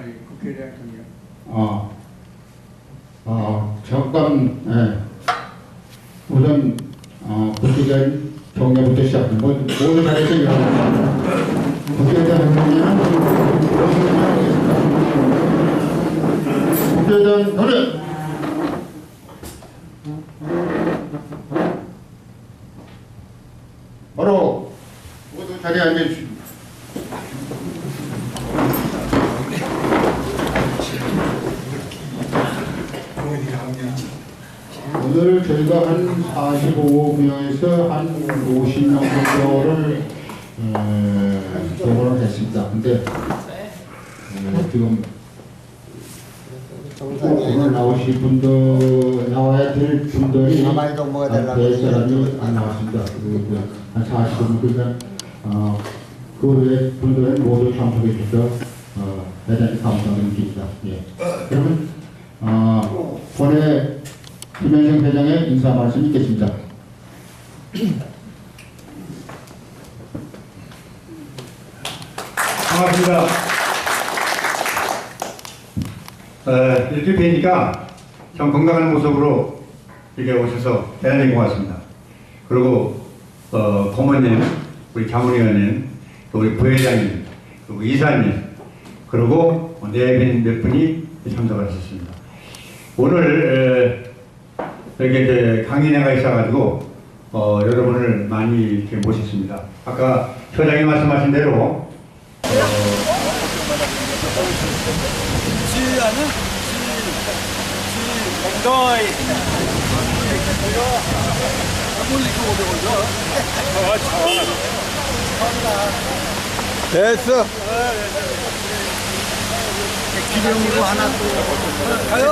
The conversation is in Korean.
아니 국회에 대한 경력. 어, 어, 잠깐, 예. 우선, 어, 국회의원 경례부터 시작합니다. 뭐, 모든 일어납니다. 국회에 대한. 국회에 대한 경례! 바로 모두 자리에 앉아주십시오. 오늘 저희가 한 45명에서 한 50명 정도를 에, 동원을 했습니다. 근데 에, 지금 꼭 오늘 나오실 분들 나와야 될 분들이 먹어야 되려고 대 사람이 안 나왔습니다. 한 40분 그러니까 어, 그외 분들은 모두 참석해 주셔서 어, 대단히 감사드립니다. 예. 그러면 어, 김현생 회장의 인사 말씀 있겠습니다. 반갑습니다. 어, 이렇게 뵈니까 참 건강한 모습으로 이렇게 오셔서 대단히 고맙습니다. 그리고 어, 고모님, 우리 자문위원님, 또 우리 부회장님, 그리고 이사님, 그리고 내빈 몇 분이 참석을 하셨습니다. 오늘 에, 여기 이제 강인회가 있어가지고 어, 여러분을 많이 이렇게 모셨습니다. 아까 회장님 말씀하신 대로 지하는 지, 지, 너이. 올리고 오래 걸려. 됐어. 기념으로 하나 또. 가요.